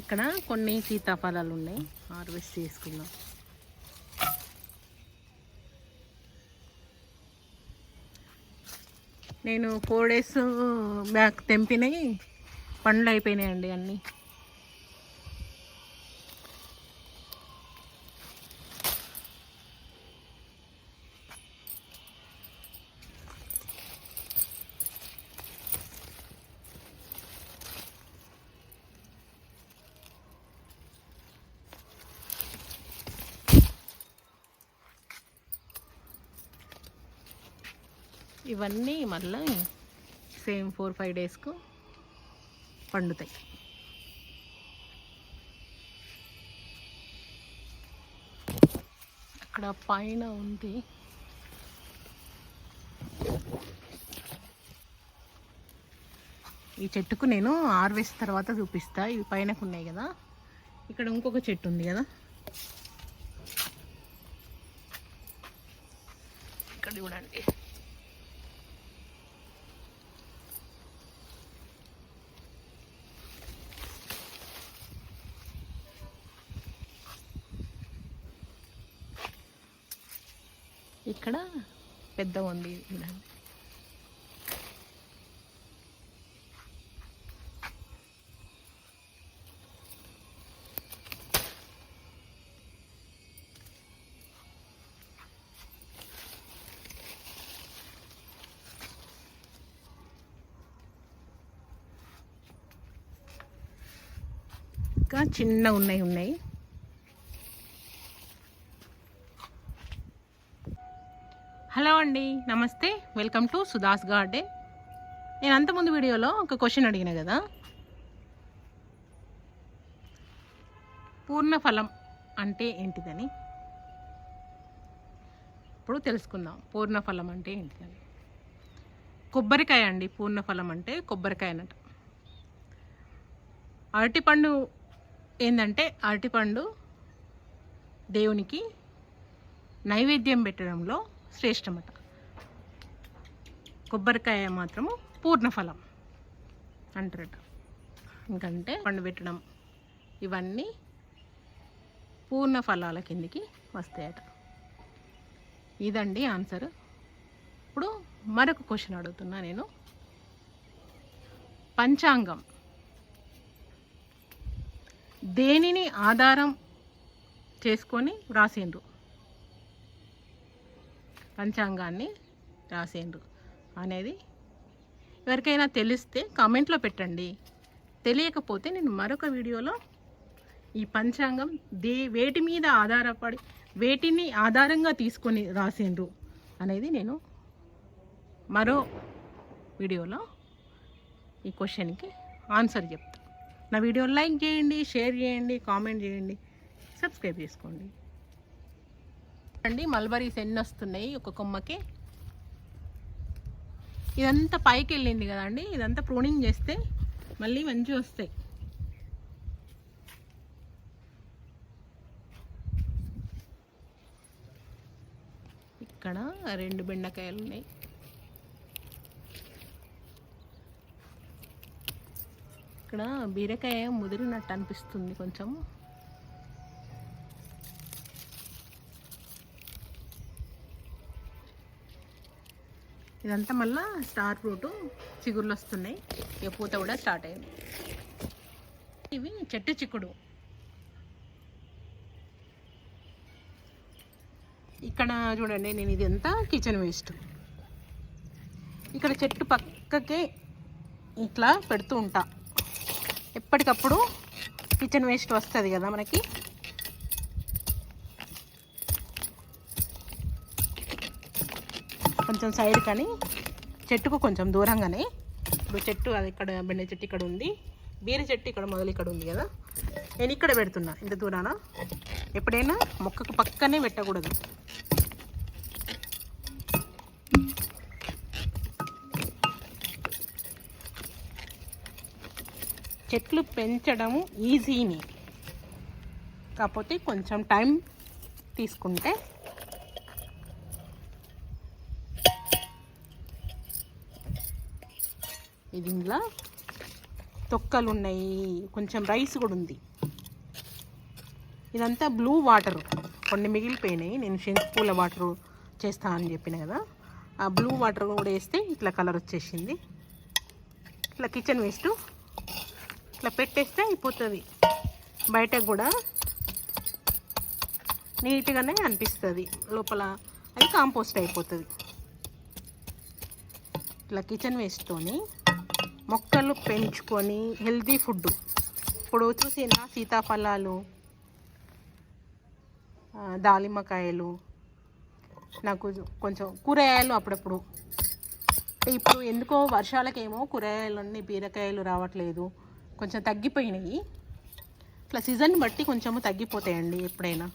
ఇక్కడ కొన్ని సీతాఫలాలు ఉన్నాయి. హార్వెస్ట్ చేసుకుందాం. నేను ఫోర్ డేస్ బ్యాక్ తెంపినవి పండ్లు అయిపోయినాయండి అన్నీ. ఇవన్నీ మళ్ళీ సేమ్ ఫోర్ ఫైవ్ డేస్కు పండుతాయి. అక్కడ పైన ఉంది. ఈ చెట్టుకు నేను ఆర్వేస్ తర్వాత చూపిస్తా. ఇవి పైనకు ఉన్నాయి కదా. ఇక్కడ ఇంకొక చెట్టు ఉంది కదా. ఇక్కడ చూడండి. ఇక్కడ పెద్ద ఉంది ఇంకా చిన్న ఉన్నాయి ఉన్నాయి. అండి. నమస్తే. వెల్కమ్ టు సుధాస్ గార్డెన్ నేను అంతకుముందు వీడియోలో ఒక క్వశ్చన్ అడిగిన కదా? పూర్ణ ఫలం అంటే ఏంటిదని? ఇప్పుడు తెలుసుకుందాం. పూర్ణ ఫలం అంటే ఏంటిదని. కొబ్బరికాయ అండి. పూర్ణ ఫలం అంటే కొబ్బరికాయ అన్నట్టు. అరటిపండు ఏంటంటే అరటిపండు దేవునికి నైవేద్యం పెట్టడంలో శ్రేష్టమట. కొబ్బరికాయ మాత్రము పూర్ణఫలం అంటారట ఇంకంటే పండు పెట్టడం ఇవన్నీ పూర్ణ ఫలాల కిందికి వస్తాయట. ఇదండి ఆన్సర్. ఇప్పుడు మరొక క్వశ్చన్ అడుగుతున్నా నేను. పంచాంగం. దేనిని ఆధారం చేసుకొని రాసిండ్రు? పంచాంగాన్ని రాసిండ్రు. అనేది ఎవరికైనా తెలిస్తే కామెంట్లో పెట్టండి. తెలియకపోతే నేను మరొక వీడియోలో ఈ పంచాంగం దే వేటి మీద ఆధారపడి వేటిని ఆధారంగా తీసుకొని రాసిండ్రు అనేది నేను మరో వీడియోలో ఈ క్వశ్చన్కి ఆన్సర్ చెప్తా. నా వీడియో లైక్ చేయండి షేర్ చేయండి కామెంట్ చేయండి సబ్స్క్రైబ్ చేసుకోండి. అండి మల్బరీస్ ఎన్ని వస్తున్నాయి ఒక కొమ్మకి ఇదంతా పైకి వెళ్ళింది కదండి. ఇదంతా ప్రూనింగ్ చేస్తే మళ్ళీ మంచిగా వస్తాయి. ఇక్కడ రెండు బెండకాయలు ఉన్నాయి. ఇక్కడ బీరకాయ ముదిరినట్టు అనిపిస్తుంది కొంచెం. ఇదంతా మళ్ళా స్టార్ ఫ్రూట్ చిగుర్లు వస్తున్నాయి. ఇక పూత కూడా స్టార్ట్ అయింది. ఇవి చెట్టు చిక్కుడు. ఇక్కడ చూడండి నేను ఇది ఎంత? Kitchen waste. ఇక్కడ చెట్టు పక్కకే ఇట్లా పెడుతూ ఉంటా. ఎప్పటికప్పుడు కిచెన్ వేస్ట్ వస్తుంది కదా మనకి. కొంచెం సైడ్ కానీ చెట్టుకు కొంచెం దూరంగానే. ఇప్పుడు చెట్టు అది ఇక్కడ బెండ చెట్టు ఇక్కడ ఉంది. బీర చెట్టు ఇక్కడ మొదలు ఇక్కడ ఉంది కదా. నేను ఇక్కడ పెడుతున్నా ఇంత దూరాన. ఎప్పుడైనా మొక్కకు పక్కనే పెట్టకూడదు. చెట్లు పెంచడం ఈజీని. కాకపోతే కొంచెం టైం తీసుకుంటే ఇది ఇందులో తొక్కలు ఉన్నాయి కొంచెం రైస్ కూడా ఉంది. ఇదంతా బ్లూ వాటర్. కొన్ని మిగిలిపోయినాయి. నేను శంకుపూల వాటర్ చేస్తా అని చెప్పిన కదా. ఆ బ్లూ వాటర్ కూడా వేస్తే ఇట్లా కలర్ వచ్చేసింది. ఇట్లా కిచెన్ వేస్ట్. ఇట్లా పెట్టేస్తే అయిపోతుంది. బయటకు కూడా నీట్గానే అనిపిస్తుంది. లోపల అది కాంపోస్ట్ అయిపోతుంది. ఇట్లా కిచెన్ వేస్ట్తోని మొక్కలు పెంచుకొని హెల్తీ ఫుడ్ ఇప్పుడు చూసిన సీతాఫలాలు దాలిమ్మకాయలు నాకు కొంచెం కూరగాయలు అప్పుడప్పుడు. ఇప్పుడు ఎందుకో వర్షాలకేమో కూరగాయలన్నీ బీరకాయలు రావట్లేదు. కొంచెం తగ్గిపోయినాయి. ఇట్లా సీజన్ బట్టి కొంచెము తగ్గిపోతాయండి ఎప్పుడైనా.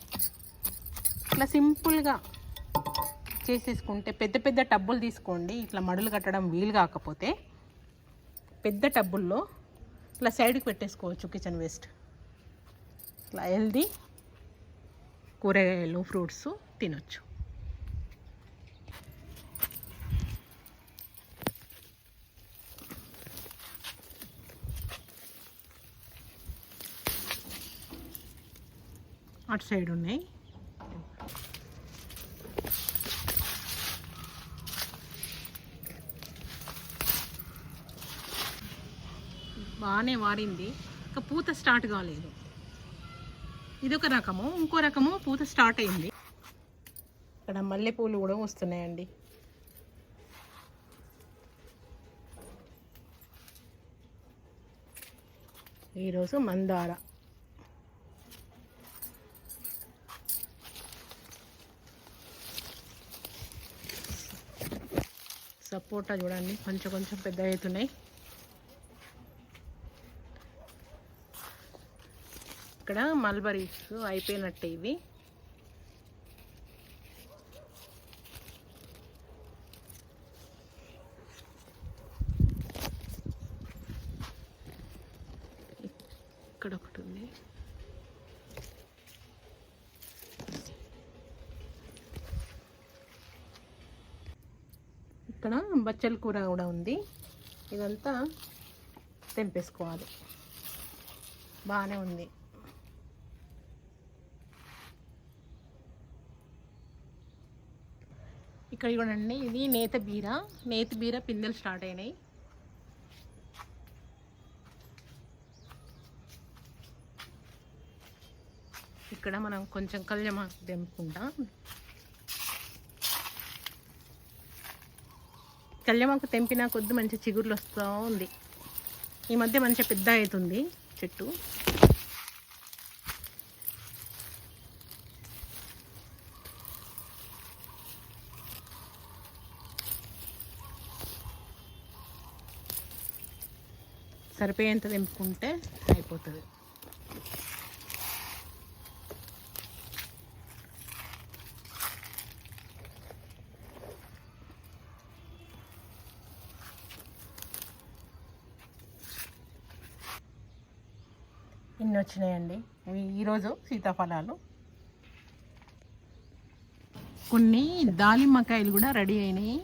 ఇట్లా సింపుల్గా చేసేసుకుంటే పెద్ద పెద్ద టబ్బులు తీసుకోండి. ఇట్లా మడులు కట్టడం వీలు కాకపోతే పెద్ద టబ్బుల్లో ఇట్లా సైడ్కి పెట్టేసుకోవచ్చు కిచెన్ వేస్ట్ ఇట్లా హెల్దీ కూరగాయలు ఫ్రూట్స్ తినొచ్చు. అటు సైడ్ ఉన్నాయి. బాగానే వాడింది. ఇంకా పూత స్టార్ట్ కాలేదు. ఇదొక రకము. ఇంకో రకము పూత స్టార్ట్ అయింది. ఇక్కడ మల్లెపూలు కూడా వస్తున్నాయండి. ఈరోజు మందార. సపోటా చూడండి. కొంచెం కొంచెం పెద్ద అవుతున్నాయి. ఇక్కడ మల్బరీస్ అయిపోయినట్టే ఇవి. ఇక్కడ ఒకటి ఉంది. ఇక్కడ బచ్చల కూర కూడా ఉంది. ఇదంతా తెంపేసుకోవాలి. బాగానే ఉంది. ఇక్కడ చూడండి ఇది నేత బీర. నేత బీర పిందెలు స్టార్ట్ అయినాయి. ఇక్కడ మనం కొంచెం కళ్యమాకు తెంపుకుంటాం. కళ్యమాకు తెంపినా కొద్ది మంచి చిగుర్లు వస్తూ ఉంది. ఈ మధ్య మంచి పెద్ద అవుతుంది చెట్టు. సరిపోయేంత తెంపుకుంటే అయిపోతుంది. ఇన్ని వచ్చినాయండి ఇవి ఈరోజు సీతాఫలాలు. కొన్ని దానిమ్మకాయలు కూడా రెడీ అయినాయి.